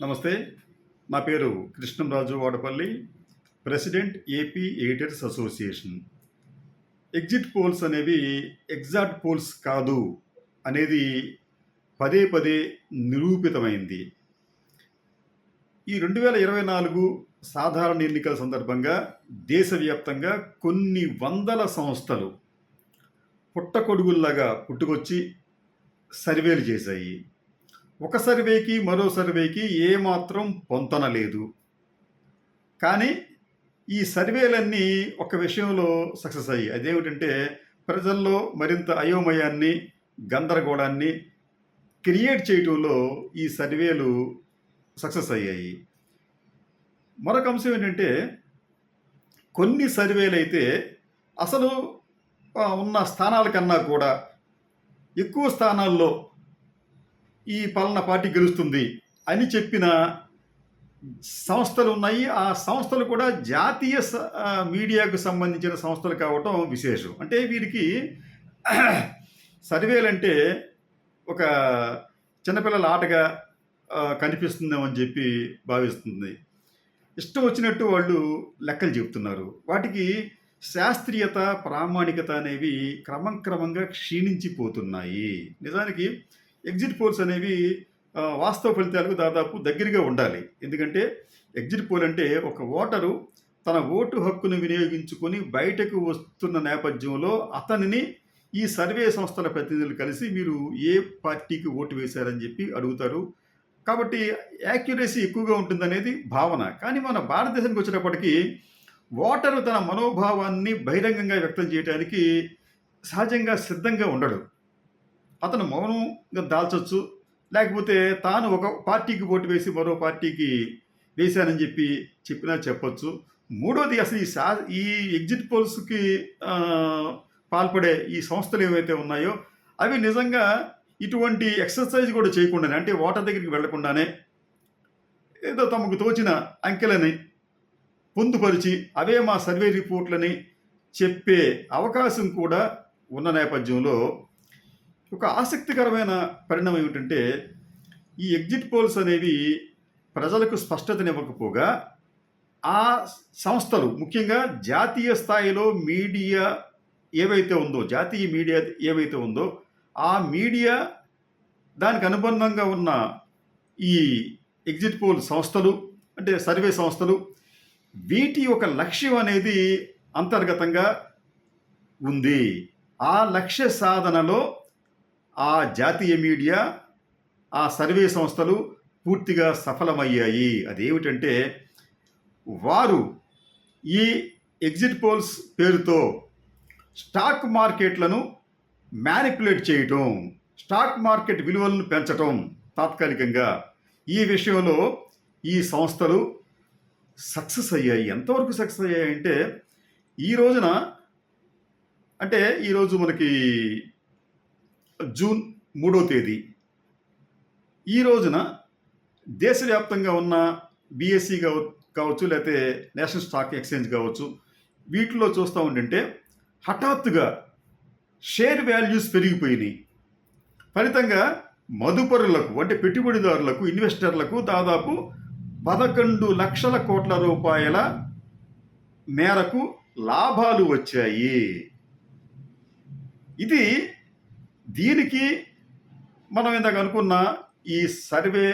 నమస్తే నా పేరు Krishnamraju Vadapalli president AP editors association. Exit polls అనేవి ఎగ్జాక్ట్ పోల్స్ కాదు అనేది పదే పదే నిరూపితమైంది. ఈ రెండు వేల ఇరవై నాలుగు సాధారణ ఎన్నికల సందర్భంగా దేశవ్యాప్తంగా కొన్ని వందల సంస్థలు పుట్టకొడుగుల్లాగా పుట్టుకొచ్చి సర్వేలు చేశాయి. ఒక సర్వేకి మరో సర్వేకి ఏమాత్రం పొంతన లేదు కానీ ఈ సర్వేలన్నీ ఒక విషయంలో సక్సెస్ అయ్యాయి. అదేమిటంటే ప్రజల్లో మరింత అయోమయాన్ని గందరగోళాన్ని క్రియేట్ చేయటంలో ఈ సర్వేలు సక్సెస్ అయ్యాయి. మరొక అంశం ఏంటంటే కొన్ని సర్వేలు అయితే అసలు ఉన్న స్థానాల కన్నా కూడా ఎక్కువ స్థానాల్లో ఈ పాలన పార్టీ గెలుస్తుంది అని చెప్పిన సంస్థలు ఉన్నాయి. ఆ సంస్థలు కూడా జాతీయ స- మీడియాకు సంబంధించిన సంస్థలు కావటం విశేషం. అంటే వీరికి సర్వేలంటే ఒక చిన్నపిల్లల ఆటగా కనిపిస్తుందేమని చెప్పి భావిస్తుంది. ఇష్టం వచ్చినట్టు వాళ్ళు లెక్కలు చెబుతున్నారు. వాటికి శాస్త్రీయత ప్రామాణికత అనేవి క్రమం క్రమంగా క్షీణించిపోతున్నాయి. నిజానికి ఎగ్జిట్ పోల్స్ అనేవి వాస్తవ ఫలితాలకు దాదాపు దగ్గరగా ఉండాలి. ఎందుకంటే ఎగ్జిట్ పోల్ అంటే ఒక ఓటరు తన ఓటు హక్కును వినియోగించుకొని బయటకు వస్తున్న నేపథ్యంలో అతనిని ఈ సర్వే సంస్థల ప్రతినిధులు కలిసి మీరు ఏ పార్టీకి ఓటు వేశారని చెప్పి అడుగుతారు. కాబట్టి యాక్యురసీ ఎక్కువగా ఉంటుందనేది భావన. కానీ మన భారతదేశానికి వచ్చినప్పటికీ ఓటరు తన మనోభావాన్ని బహిరంగంగా వ్యక్తం చేయడానికి సహజంగా సిద్ధంగా ఉండడు. అతను మౌనంగా దాల్చొచ్చు. లేకపోతే తాను ఒక పార్టీకి ఓటు వేసి మరో పార్టీకి వేశానని చెప్పి చెప్పినా చెప్పొచ్చు. మూడోది అసలు ఈ సా ఈ ఎగ్జిట్ పోల్స్కి పాల్పడే ఈ సంస్థలు ఏవైతే ఉన్నాయో అవి నిజంగా ఇటువంటి ఎక్సర్సైజ్ కూడా చేయకుండానే అంటే ఓటర్ దగ్గరికి వెళ్ళకుండానే ఏదో తమకు తోచిన అంకెలని పొందుపరిచి అవే మా సర్వే రిపోర్ట్లని చెప్పే అవకాశం కూడా ఉన్న నేపథ్యంలో ఒక ఆసక్తికరమైన పరిణామం ఏమిటంటే ఈ ఎగ్జిట్ పోల్స్ అనేవి ప్రజలకు స్పష్టతనివ్వకపోగా ఆ సంస్థలు ముఖ్యంగా జాతీయ స్థాయిలో మీడియా ఏవైతే ఉందో జాతీయ మీడియా ఏవైతే ఉందో ఆ మీడియా దానికి అనుబంధంగా ఉన్న ఈ ఎగ్జిట్ పోల్ సంస్థలు అంటే సర్వే సంస్థలు వీటి యొక్క లక్ష్యం అనేది అంతర్గతంగా ఉంది. ఆ లక్ష్య సాధనలో ఆ జాతీయ మీడియా ఆ సర్వే సంస్థలు పూర్తిగా సఫలమయ్యాయి. అదేమిటంటే వారు ఈ ఎగ్జిట్ పోల్స్ పేరుతో స్టాక్ మార్కెట్లను మ్యానిపులేట్ చేయటం స్టాక్ మార్కెట్ విలువలను పెంచటం తాత్కాలికంగా ఈ విషయంలో ఈ సంస్థలు సక్సెస్ అయ్యాయి. ఎంతవరకు సక్సెస్ అయ్యాయంటే ఈ రోజున అంటే ఈరోజు మనకి జూన్ మూడో తేదీ. ఈ రోజున దేశవ్యాప్తంగా ఉన్న బీఎస్సీ కావచ్చు లేకపోతే నేషనల్ స్టాక్ ఎక్స్చేంజ్ కావచ్చు వీటిలో చూస్తూ ఉండింటే హఠాత్తుగా షేర్ వాల్యూస్ పెరిగిపోయినాయి. ఫలితంగా మదుపరులకు అంటే పెట్టుబడిదారులకు ఇన్వెస్టర్లకు దాదాపు పదకొండు లక్షల కోట్ల రూపాయల మేరకు లాభాలు వచ్చాయి. ఇది దీనికి మనం ఇందాక అనుకున్న ఈ సర్వే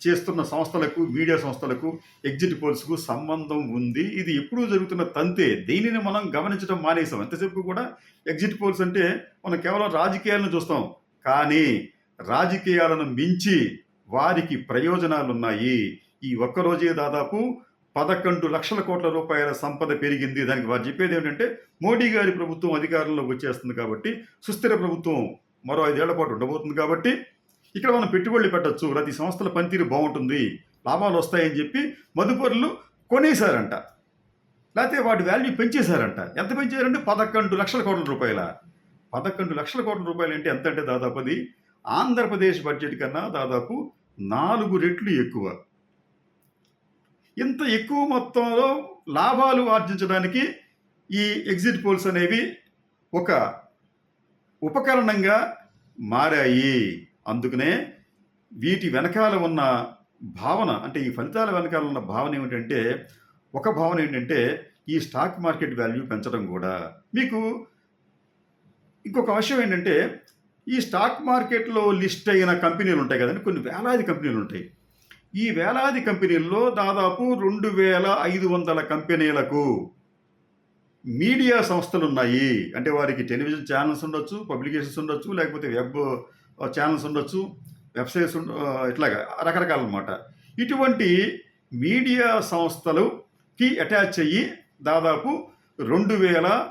చేస్తున్న సంస్థలకు మీడియా సంస్థలకు ఎగ్జిట్ పోల్స్కు సంబంధం ఉంది. ఇది ఎప్పుడూ జరుగుతున్న తంతే. దీనిని మనం గమనించడం మానేసాం ఎంతసేపు కూడా ఎగ్జిట్ పోల్స్ అంటే మనం కేవలం రాజకీయాలను చూస్తాం. కానీ రాజకీయాలను మించి వారికి ప్రయోజనాలు ఉన్నాయి ఈ ఒక్కరోజే దాదాపు పదకొండు లక్షల కోట్ల రూపాయల సంపద పెరిగింది. దానికి వారు చెప్పేది ఏంటంటే మోడీ గారి ప్రభుత్వం అధికారంలోకి వచ్చేస్తుంది కాబట్టి సుస్థిర ప్రభుత్వం మరో ఐదేళ్ళ పాటు ఉండబోతుంది కాబట్టి ఇక్కడ మనం పెట్టుబడులు పెట్టచ్చు. ప్రతి సంస్థల పనితీరు బాగుంటుంది. లాభాలు వస్తాయని చెప్పి మదుపరులు కొనేశారంట. లేకపోతే వాటి వాల్యూ పెంచేశారంట. ఎంత పెంచారంటే పదకొండు లక్షల కోట్ల రూపాయల. పదకొండు లక్షల కోట్ల రూపాయలు అంటే ఎంత అంటే దాదాపు అది ఆంధ్రప్రదేశ్ బడ్జెట్ కన్నా దాదాపు నాలుగు రెట్లు ఎక్కువ. ఇంత ఎక్కువ మొత్తంలో లాభాలు ఆర్జించడానికి ఈ ఎగ్జిట్ పోల్స్ అనేవి ఒక ఉపకరణంగా మారాయి. అందుకనే వీటి వెనకాల ఉన్న భావన అంటే ఈ ఫలితాల వెనకాల ఉన్న భావన ఏమిటంటే ఒక భావన ఏంటంటే ఈ స్టాక్ మార్కెట్ వాల్యూ పెంచడం కూడా. మీకు ఇంకొక విషయం ఏంటంటే ఈ స్టాక్ మార్కెట్లో లిస్ట్ అయిన కంపెనీలు ఉంటాయి కదండి కొన్ని వేలాది కంపెనీలు ఉంటాయి. ఈ వేలాది కంపెనీల్లో దాదాపు రెండు వేల ఐదు వందల కంపెనీలకు మీడియా సంస్థలు ఉన్నాయి అంటే వారికి టెలివిజన్ ఛానల్స్ ఉండొచ్చు పబ్లికేషన్స్ ఉండొచ్చు లేకపోతే వెబ్ ఛానల్స్ ఉండొచ్చు వెబ్సైట్స్ ఉండ ఇట్లాగా రకరకాల అనమాట ఇటువంటి మీడియా సంస్థలుకి అటాచ్ అయ్యి దాదాపు రెండు వేల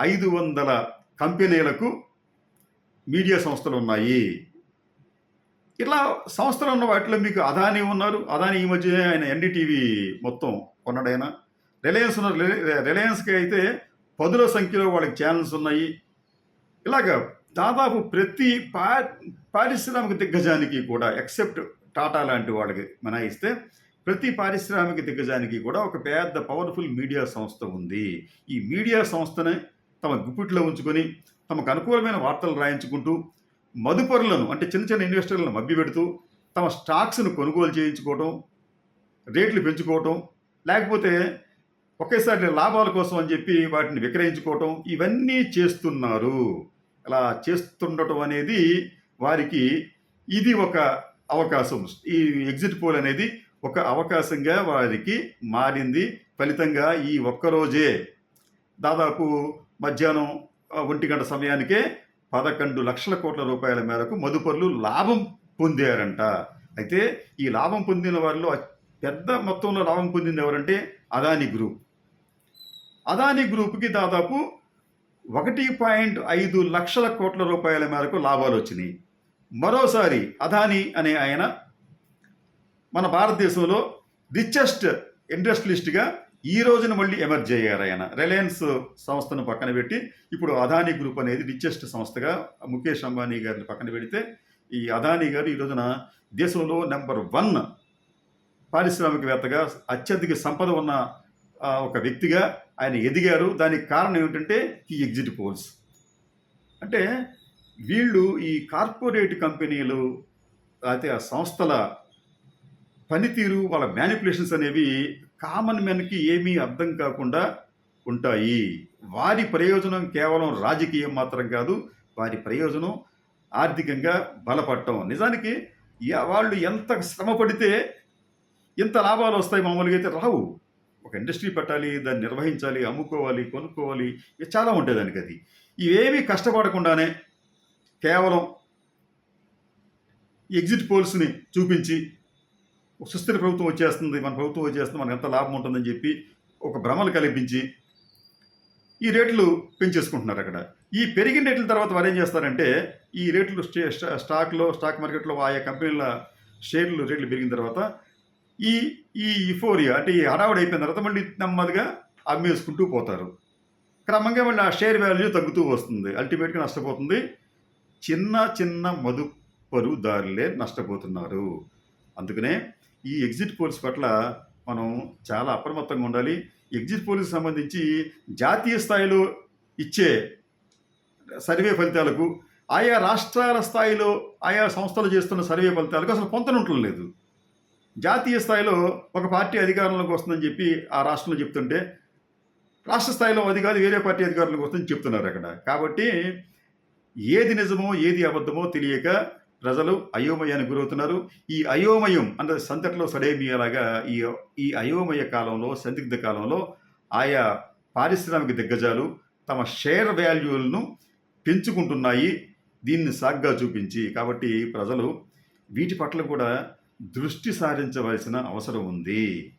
ఐదు వందల కంపెనీలకు మీడియా సంస్థలు ఉన్నాయి ఇట్లా సంస్థలు ఉన్న వాటిలో మీకు అదానీ ఉన్నారు. అదానీ ఈ మధ్య ఆయన ఎన్డీటీవీ మొత్తం కొన్నాడైనా. రిలయన్స్ రిలయన్స్కి అయితే పదుల సంఖ్యలో వాళ్ళకి ఛానల్స్ ఉన్నాయి. ఇలాగ దాదాపు ప్రతి పా పారిశ్రామిక దిగ్గజానికి కూడా ఎక్సెప్ట్ టాటా లాంటి వాళ్ళకి మినాయిస్తే ప్రతి పారిశ్రామిక దిగ్గజానికి కూడా ఒక పెద్ద పవర్ఫుల్ మీడియా సంస్థ ఉంది. ఈ మీడియా సంస్థని తమ గుప్పిట్లో ఉంచుకొని తమకు అనుకూలమైన వార్తలు రాయించుకుంటూ మదుపరులను అంటే చిన్న చిన్న ఇన్వెస్టర్లను మభ్యపెడుతూ తమ స్టాక్స్ను కొనుగోలు చేయించుకోవటం రేట్లు పెంచుకోవటం లేకపోతే ఒకేసారి లాభాల కోసం అని చెప్పి వాటిని విక్రయించుకోవటం ఇవన్నీ చేస్తున్నారు. అలా చేస్తుండటం అనేది వారికి ఇది ఒక అవకాశం. ఈ ఎగ్జిట్ పోల్ అనేది ఒక అవకాశంగా వారికి మారింది. ఫలితంగా ఈ ఒక్కరోజే దాదాపు మధ్యాహ్నం ఒంటి గంట సమయానికే పదకొండు లక్షల కోట్ల రూపాయల మేరకు మదుపరులు లాభం పొందారంట. అయితే ఈ లాభం పొందిన వారిలో పెద్ద మొత్తంలో లాభం పొందింది ఎవరంటే అదాని గ్రూప్. అదాని గ్రూప్కి దాదాపు ఒకటి పాయింట్ ఐదు లక్షల కోట్ల రూపాయల మేరకు లాభాలు వచ్చినాయి. మరోసారి అదాని అనే ఆయన మన భారతదేశంలో రిచెస్ట్ ఇండస్ట్రియలిస్ట్గా ఈ రోజున మళ్ళీ ఎమర్జ్ అయ్యారు ఆయన. రిలయన్స్ సంస్థను పక్కన పెట్టి ఇప్పుడు అదానీ గ్రూప్ అనేది రిచెస్ట్ సంస్థగా ముఖేష్ అంబానీ గారిని పక్కన పెడితే ఈ అదానీ గారు ఈ రోజున దేశంలో నెంబర్ వన్ పారిశ్రామికవేత్తగా అత్యధిక సంపద ఉన్న ఒక వ్యక్తిగా ఆయన ఎదిగారు. దానికి కారణం ఏమిటంటే ఈ ఎగ్జిట్ పోల్స్ అంటే వీళ్ళు ఈ కార్పొరేట్ కంపెనీలు అయితే ఆ సంస్థల పనితీరు వాళ్ళ మ్యానిపులేషన్స్ అనేవి కామన్ మెన్కి ఏమీ అర్థం కాకుండా ఉంటాయి. వారి ప్రయోజనం కేవలం రాజకీయం మాత్రం కాదు వారి ప్రయోజనం ఆర్థికంగా బలపడటం. నిజానికి వాళ్ళు ఎంత శ్రమ పడితే ఎంత లాభాలు వస్తాయి మామూలుగా అయితే రావు. ఒక ఇండస్ట్రీ పెట్టాలి దాన్ని నిర్వహించాలి అమ్ముకోవాలి కొనుక్కోవాలి ఇవి చాలా ఉంటాయి దానికి అది. ఇవేమీ కష్టపడకుండానే కేవలం ఎగ్జిట్ పోల్స్ని చూపించి ఒక సుస్థిర ప్రభుత్వం వచ్చేస్తుంది మన ప్రభుత్వం వచ్చేస్తుంది మనకు ఎంత లాభం ఉంటుందని చెప్పి ఒక భ్రమలు కల్పించి ఈ రేట్లు పెంచేసుకుంటున్నారు అక్కడ. ఈ పెరిగిన రేట్ల తర్వాత వారు ఏం చేస్తారంటే ఈ రేట్లు స్టాక్లో స్టాక్ మార్కెట్లో ఆయా కంపెనీల షేర్లు రేట్లు పెరిగిన తర్వాత ఈ ఈ ఇఫోరియా అంటే ఈ హడావుడి అయిపోయిన తర్వాత మళ్ళీ నెమ్మదిగా అమ్మేసుకుంటూ పోతారు. క్రమంగా మళ్ళీ ఆ షేర్ వాల్యూ తగ్గుతూ వస్తుంది. అల్టిమేట్గా నష్టపోతుంది. చిన్న చిన్న మదుపరుదారులే నష్టపోతున్నారు. అందుకనే ఈ ఎగ్జిట్ పోల్స్ పట్ల మనం చాలా అప్రమత్తంగా ఉండాలి. ఎగ్జిట్ పోల్స్కి సంబంధించి జాతీయ స్థాయిలో ఇచ్చే సర్వే ఫలితాలకు ఆయా రాష్ట్రాల స్థాయిలో ఆయా సంస్థలు చేస్తున్న సర్వే ఫలితాలకు అసలు పొంతనుంటం లేదు. జాతీయ స్థాయిలో ఒక పార్టీ అధికారంలోకి వస్తుందని చెప్పి ఆ రాష్ట్రంలో చెప్తుంటే రాష్ట్ర స్థాయిలో అది కాదు వేరే పార్టీ అధికారంలోకి వస్తుందని చెప్తున్నారు అక్కడ. కాబట్టి ఏది నిజమో ఏది అబద్ధమో తెలియక ప్రజలు అయోమయానికి గురవుతున్నారు. ఈ అయోమయం అంటే సంతట్లో సడేమియలాగా ఈ ఈ అయోమయ కాలంలో సందిగ్ధ కాలంలో ఆయా పారిశ్రామిక దిగ్గజాలు తమ షేర్ వాల్యూలను పెంచుకుంటున్నాయి. దీన్ని సాగ్గా చూపించి కాబట్టి ప్రజలు వీటి పట్ల కూడా దృష్టి సారించవలసిన అవసరం ఉంది.